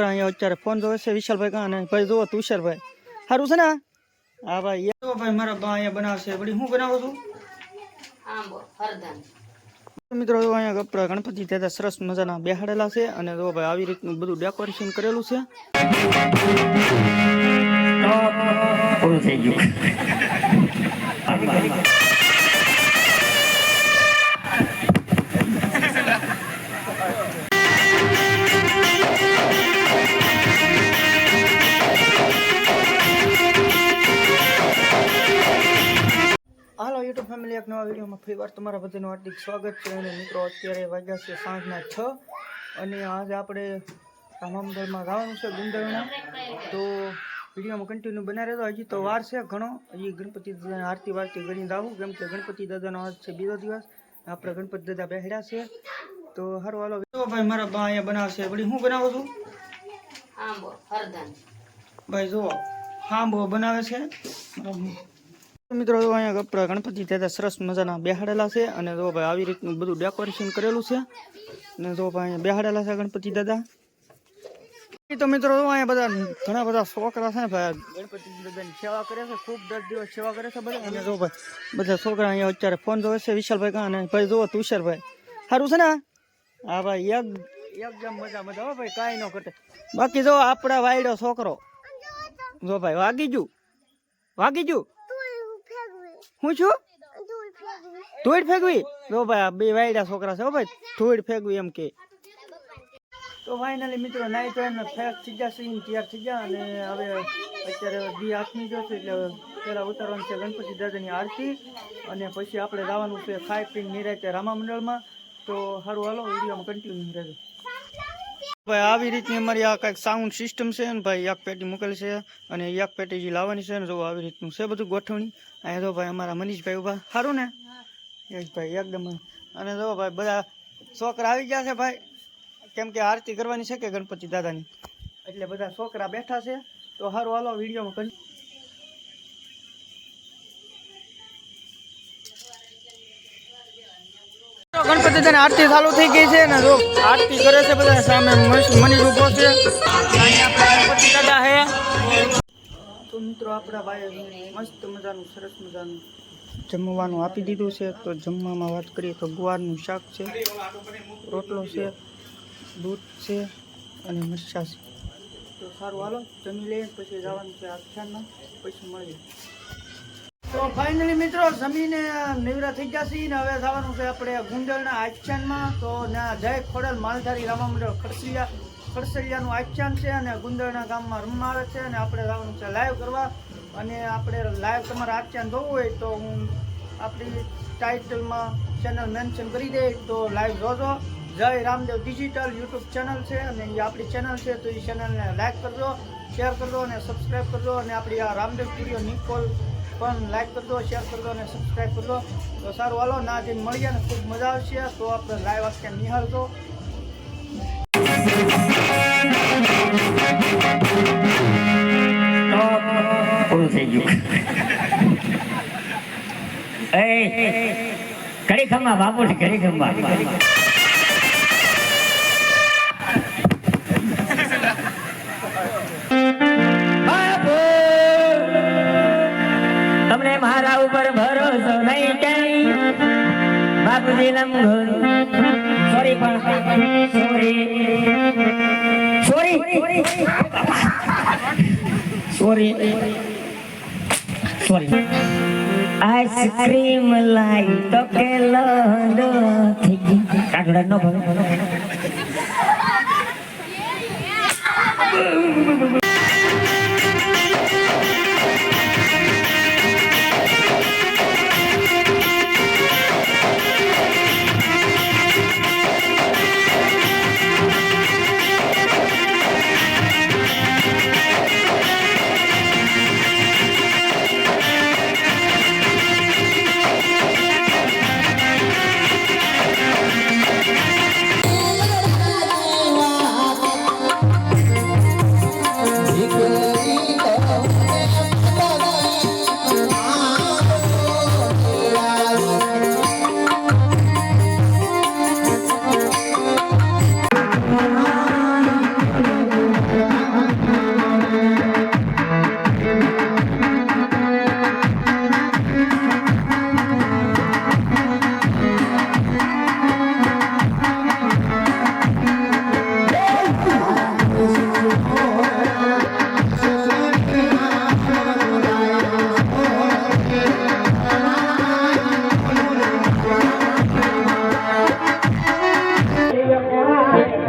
છોકરા અહીંયા અત્યારે ફોન જોવે છે વિશાલભાઈ કાં? અને ભાઈ જુઓ તુષારભાઈ સારું છે ને? હા ભાઈ એ ભાઈ, મારા બા અહીંયા બનાવશે. વળી હું બનાવું છું? મિત્રો, જો અહીંયા કપડા ગણપતિ દાદા સરસ મજાના બેહાડેલા છે અને જો ભાઈ આવી રીતનું બધું ડેકોરેશન કરેલું છે. થઈ ગયું. યુટ્યુબ ફેમિલી એક નવા વિડીયોમાં ફરી વાર તમારા બધાનું હાર્દિક સ્વાગત છે અને મિત્રો અત્યારે વાગ્યા છે સાંજના છ અને આજે આપણે રામામંદરમાં ગાવાનું છે ગુંદરણા. તો વિડીયોમાં કન્ટિન્યુ બના રહેતો હજી તો વાર છે ઘણો. હજી ગણપતિ દાદાને આરતી વારતી કરીને આવું કેમ કે ગણપતિ દાદાનો આજ છે બીજો દિવસ. આપણે ગણપતિ દાદા બેહડ્યા છે. તો હારો હાલો. ભાઈ મારા બા અહીંયા બનાવશે. વળી હું બનાવું છું? ભાઈ જુઓ. હાંબો બનાવે છે. મિત્રો, તો અહીંયા કપડા ગણપતિ દાદા સરસ મજાના બેહાડેલા છે અને જો ભાઈ આવી રીતનું બધું ડેકોરેશન કરેલું છે અને જો ભાઈ અહીંયા બેહાડેલા છે ગણપતિ દાદા. તો મિત્રો અહીંયા બધા ઘણા બધા છોકરા છે ને ભાઈ, ગણપતિ દાદાની સેવા કરે છે, ખૂબ દસ દિવસ સેવા કરે છે બધા. અને જો ભાઈ, બધા છોકરા અહીંયા અત્યારે ફોન જોવે છે વિશાલભાઈ કાં, અને ભાઈ જુઓ તુષારભાઈ સારું છે ને હા ભાઈ એક, એકદમ મજા મજા. હો ભાઈ, કાંઈ ન ઘટે. બાકી જો આપણા વાયડો છોકરો, જો ભાઈ, વાગી જુ વાગી જુ હું છું? ધૂળ ફેંકવી. જો ભાઈ બે વાયડા છોકરા છે ભાઈ ધૂળ ફેંકવી એમ કે. તો ફાઇનલી મિત્રો નાઈ તો એમને ફેક થઈ ગયા સીન તૈયાર થઈ ગયા અને હવે અત્યારે બી આઠમી જો છે એટલે પહેલાં ઉતારવાનું છે ગણપતિ દાદાની આરતી અને પછી આપણે જવાનું છે ખાઈ પીને નિરાતે રામા મંડળમાં તો સારું હાલો વિડીયોમાં કન્ટિન્યુ રહેજો. ભાઈ, આવી રીતની અમારી આ કંઈક સાઉન્ડ સિસ્ટમ છે ને ભાઈ એક પેટી મૂકેલ છે અને એક પેટી જે લાવવાની છે ને જો આવી રીતનું છે બધું ગોઠવણી. અહીંયા જો ભાઈ અમારા મનીષભાઈ ઊભા સારું ને? યશભાઈ એકદમ અને જો ભાઈ, બધા છોકરા આવી ગયા છે ભાઈ. કેમ કે આરતી કરવાની છે કે ગણપતિ દાદાની? એટલે બધા છોકરા બેઠા છે. તો સારું હાલો, વિડીયોમાં કન ગણપતિ દાદાની આરતી ચાલુ થઈ ગઈ છે ને જો આરતી કરે છે બધા સામે મની ઊભો છે. ગણપતિ દાદા તો મિત્રો આપણા ભાઈ મસ્ત મજાનું, સરસ મજાનું જમવાનું આપી દીધું છે. તો જમવામાં વાત કરીએ તો ગુવારનું શાક છે, રોટલો છે, દૂધ છે અને મરચાં છે. તો સારું, હાલો, જમી લઈએ પછી જવાનું છે આખ્યાનમાં પછી મળીએ. તો ફાઇનલી મિત્રો, જમીને નિવરા થઈ છીએ ને હવે જવાનું છે આપણે ગુંડલના આખ્યાનમાં. તો ના, જય ખોડલ માલધારી રામા મંડળ ખડસિયા ખડસરિયાનું આખ્યાન છે અને ગુંદરના ગામમાં રમવા આવે છે અને આપણે જવાનું છે લાઈવ કરવા. અને આપણે લાઈવ તમારે આખ્યાન જોવું હોય તો હું આપણી ટાઇટલમાં ચેનલ મેન્શન કરી દે, તો લાઈવ જોજો. જય રામદેવ ડિજિટલ યુટ્યુબ ચેનલ છે અને એ આપણી ચેનલ છે, તો એ ચેનલને લાઈક કરજો શેર કરજો અને સબસ્ક્રાઈબ કરજો. અને આપણી આ રામદેવ સ્ટુડિયો નિકોલ પણ લાઈક કરજો શેર કરજો અને સબસ્ક્રાઈબ કરજો તો સારું હાલો ના જઈને મળીએ ને ખૂબ મજા આવશે. તો આપણે લાઈવ આખ્યાન નિહાળજો. થઈ ગયું. એ ઘડી ખમા બાપુ ઘડી ખમા સોરી આઈસ્ક્રીમ લાઈ તો કે લડો થઈ ગઈ કાકડા નો ભલે